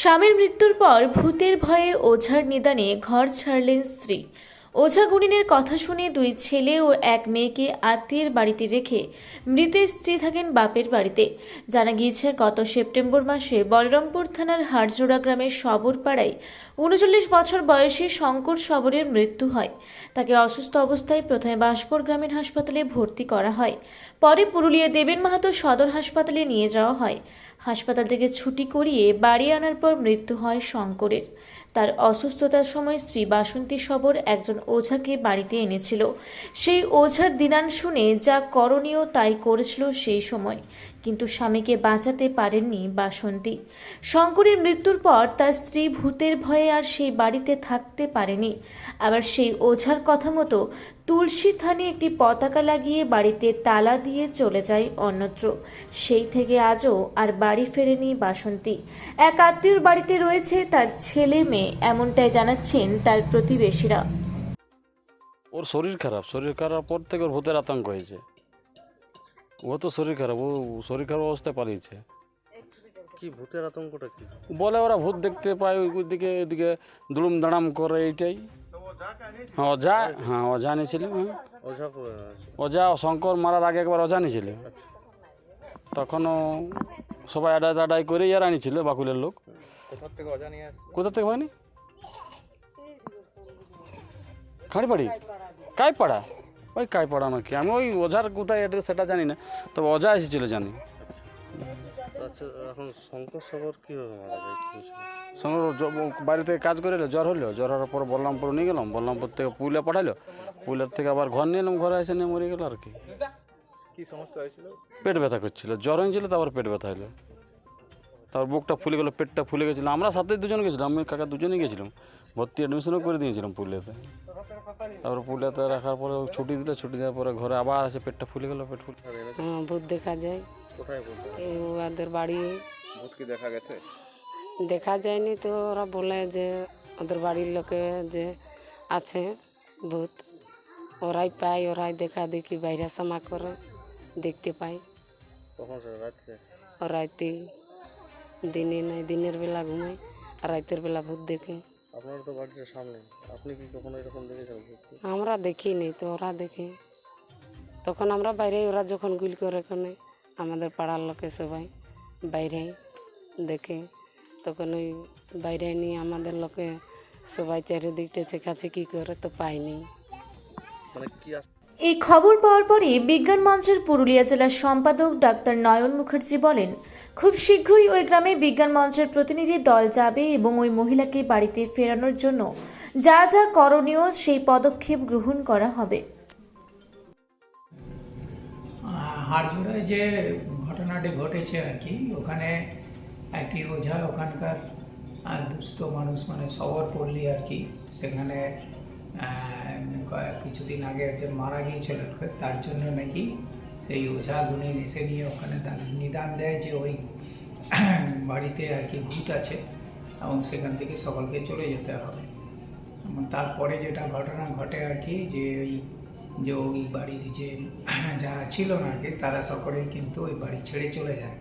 স্বামীর মৃত্যুর পর ভূতের ভয়ে ওঝার নিদানে ঘর ছাড়লেন স্ত্রী। ওঝা গুনিনের কথা শুনে দুই ছেলে ও এক মেয়েকে আত্মীয়ের বাড়িতে রেখে মৃতের স্ত্রী থাকেন বাপের বাড়িতে। জানা গিয়েছে, গত সেপ্টেম্বর মাসে বলরামপুর থানার হাড়জোড়া গ্রামের সবরপাড়ায় উনচল্লিশ বছর বয়সে শঙ্কর সবরের মৃত্যু হয়। তাকে অসুস্থ অবস্থায় প্রথমে বাঁশকর গ্রামীণ হাসপাতালে ভর্তি করা হয়। পরে পুরুলিয়া দেবেন মাহাতো সদর হাসপাতালে নিয়ে যাওয়া হয়। হাসপাতাল থেকে ছুটি করিয়ে বাড়ি আনার পর মৃত্যু হয় শঙ্করের। তার অসুস্থতার সময় স্ত্রী বাসন্তী সবর একজন ওঝাকে বাড়িতে এনেছিল। সেই ওঝার দিনান শুনে যা করণীয় তাই করেছিল সেই সময়। কিন্তু স্বামীকে বাঁচাতে পারেননি বাসন্তী। শঙ্করের মৃত্যুর পর তার স্ত্রী ভূতের ভয়ে আর সেই বাড়িতে থাকতে পারেনি। আবার সেই ওঝার কথা মতো তুলসী থানে একটি পতাকা লাগিয়ে বাড়িতে তালা দিয়ে চলে যায় অন্যত্র। সেই থেকে আজও আর বাড়ি ফেরেনি বাসন্তী। এক আত্মীয়র বাড়িতে রয়েছে তার ছেলে মেয়ে, এমনটাই জানাচ্ছেন তার প্রতিবেশীরা। ওর শরীর খারাপ শরীর খারাপ পর থেকে ওর ভূতের আতঙ্ক হয়েছে। ও তো শরীর খারাপ ও শরীর খারাপ অবস্থায় পালিয়েছে। কি ভূতের আতঙ্কটা কি? বলে ওরা ভূত দেখতে পায় ওই দিকে এদিকে দুড়ুম দাঁড়াম করে এইটাই। হ্যাঁ অজা হ্যাঁ অজা নিয়েছিল হ্যাঁ। করে অজা শঙ্কর মারার আগে একবার অজা নিয়েছিল তখনও সবাই আডাই আডাই করেই আর আনিছিল বাকুলের লোক। কোথা থেকে হয়নি? খাঁড়িপাড়ি কাইপাড়া? ওই কাইপাড়া নাকি আমি ওই ওঝার কোথায় অ্যাড্রেস সেটা জানি না তবে অজা এসেছিল জানি। আচ্ছা এখন শঙ্কর কি ও বাড়িতে কাজ করে এলো, জ্বর হলো? জ্বর হওয়ার পর বলরামপুর নিয়ে গেলাম বলরামপুর থেকে পুইলা পাঠালো। পুইলার থেকে আবার ঘর নিয়ে এলাম ঘরে এসে নিয়ে মরে গেল আর কি। কি পেট ব্যথা করছিল জ্বর হয়েছিল তারপর পেট ব্যথা হলো। তারপর বুকটা ফুলে গেলো পেটটা ফুলে গেছিল। আমরা সাথে দুজন গেছিলাম আমি কাকা দুজনেই গেছিলাম। ভর্তি অ্যাডমিশনও করে দিয়েছিলাম পুরুলিয়াতে তারপর পুরুলিয়াতে রাখার পরে ছুটি দিলে ছুটি দেওয়ার পরে ঘরে আবার আসে পেটটা ফুলে গেলো পেট ফুলে হ্যাঁ ভূত দেখা যায়। কোথায় ওদের বাড়ি। ভূত কি দেখা গেছে? দেখা যায়নি তো ওরা বলে যে ওদের বাড়ির লোকে যে আছে ভূত। ওরাই পায় ওরাই দেখা দেখি বাইরে সমা করে দেখতে পায়। ও রাতে দিনে নাই দিনের বেলা ঘুমায় আর রাতের বেলা ভূত দেখে। আপনার তো সামনে আপনি কি কখনো এরকম দেখেছেন আমরা দেখিনি তো ওরা দেখে। তখন আমরা বাইরে ওরা যখন গুল করে ওখানে আমাদের পাড়ার লোকে সবাই বাইরে দেখে। তখন ওই বাইরে নিয়ে আমাদের লোকে সবাই চারিদিকটা চেকাচেকি করে তো পাইনি। মানে কি এই খবর পাওয়ার পরে বিজ্ঞান মঞ্চের পুরুলিয়া জেলার সম্পাদক ডাক্তার নয়ন মুখার্জি বলেন, খুব শীঘ্রই ওই গ্রামে বিজ্ঞান মঞ্চের প্রতিনিধি দল যাবে এবং ওই মহিলাকে বাড়িতে ফেরানোর জন্য যা যা করণীয় সেই পদক্ষেপ গ্রহণ করা হবে। হাড়জোড়ায় যে ঘটনাটি ঘটেছে আর কি, ওখানে একটি ওঝা ওখানকার দুস্থ মানুষ মানে সবর পল্লী আর কি, সেখানে কিছুদিন আগে একজন মারা গিয়েছিল, তার জন্য নাকি সেই ওঝা গুণে এসে নিয়ে ওখানে তার নিদান দেয় যে ওই বাড়িতে আর কি ভূত আছে। এবং সেখান থেকে সকলকে চলে যেতে হবে। এবং তারপরে যেটা ঘটনা ঘটে আর কি, যে ওই যে ওই বাড়ির যে যারা ছিল না আর কি, তারা সকলেই কিন্তু ওই বাড়ি ছেড়ে চলে যায়।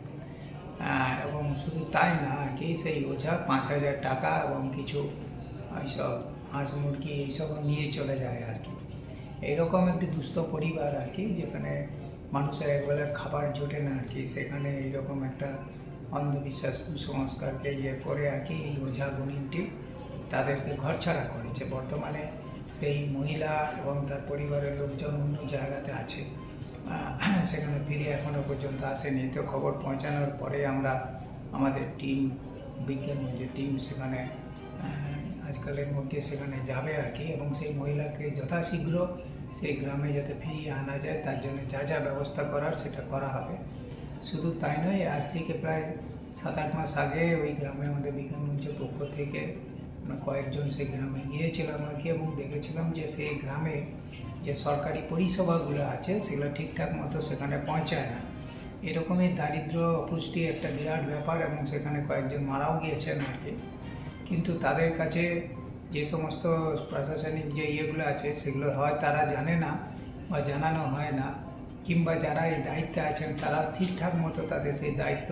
এবং শুধু তাই না, আর কি সেই ওঝা পাঁচ হাজার টাকা এবং কিছু এইসব হাঁস মুরগি এইসব নিয়ে চলে যায় আর কি। এইরকম একটি দুস্থ পরিবার আর কি, যেখানে মানুষের একবেলার খাবার জোটে না আর কি, সেখানে এইরকম একটা অন্ধবিশ্বাস কুসংস্কারকে ইয়ে করে আর কি, এই ওঝা গুণিনটি তাদেরকে ঘরছাড়া করেছে। বর্তমানে সেই মহিলা এবং তার পরিবারের লোকজন অন্য জায়গাতে আছে। সেখানে ফিরে এখনও পর্যন্ত আসেনি। তো খবর পৌঁছানোর পরে আমরা আমাদের টিম, বিজ্ঞান যে টিম সেখানে আজকালের মধ্যে সেখানে যাবে আর কি, এবং সেই মহিলাকে যথাশীঘ্র সেই গ্রামে যাতে ফিরিয়ে আনা যায়, তার জন্য যা যা ব্যবস্থা করার সেটা করা হবে। শুধু তাই নয়, আজ থেকে প্রায় সাত আট মাস আগে ওই গ্রামে আমাদের বিজ্ঞান মঞ্চের পক্ষ থেকে আমরা কয়েকজন সেই গ্রামে গিয়েছিলাম আর কি, এবং দেখেছিলাম যে সেই গ্রামে যে সরকারি পরিষেবাগুলো আছে, সেগুলো ঠিকঠাক মতো সেখানে পৌঁছায় না। এরকমই দারিদ্র অপুষ্টি একটা বিরাট ব্যাপার, এবং সেখানে কয়েকজন মারাও গিয়েছেন আর কি। কিন্তু তাদের কাছে যে সমস্ত প্রশাসনিক যে ইয়েগুলো আছে, সেগুলো হয় তারা জানে না বা জানানো হয় না। কিংবা যারা এই দায়িত্বে আছেন, তারা ঠিকঠাক মতো তাদের সেই দায়িত্ব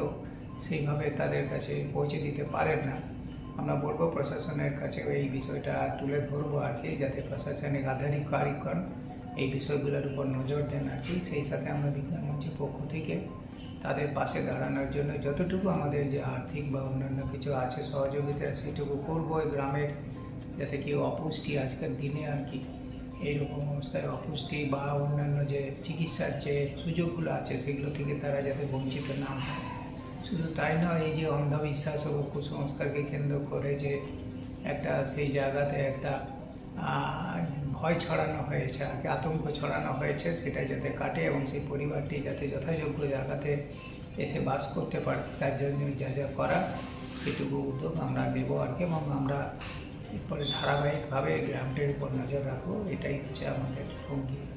সেইভাবে তাদের কাছে পৌঁছে দিতে পারেন না। আমরা বলব প্রশাসনের কাছে এই বিষয়টা তুলে ধরবো আর কি, যাতে প্রশাসনিক আধিকারিকগণ এই বিষয়গুলোর উপর নজর দেন আর কি। সেই সাথে আমরা বিজ্ঞান মঞ্চের পক্ষ থেকে তাদের পাশে দাঁড়ানোর জন্য যতটুকু আমাদের যে আর্থিক বা অন্যান্য কিছু আছে, সহযোগিতা সেটুকু করব এই গ্রামের, যাতে কেউ অপুষ্টি আজকের দিনে আর কি এইরকম অবস্থায় অপুষ্টি বা অন্যান্য যে চিকিৎসার যে সুযোগগুলো আছে, সেগুলো থেকে তারা যাতে বঞ্চিত না হয়। শুধু তাই নয়, এই যে অন্ধবিশ্বাস ও কুসংস্কারকে কেন্দ্র করে যে একটা সেই জায়গাতে একটা ভয় ছড়ানো হয়েছে আর কি আতঙ্ক ছড়ানো হয়েছে, সেটা যাতে কাটে এবং সেই পরিবারটি যাতে যথাযোগ্য জায়গাতে এসে বাস করতে পারে। তার জন্য যা যা করা, সেটুকু উদ্যোগ আমরা নেব আর কি এবং আমরা এরপরে ধারাবাহিকভাবে গ্রামটির উপর নজর রাখব, এটাই হচ্ছে আমাদের অঙ্গীকার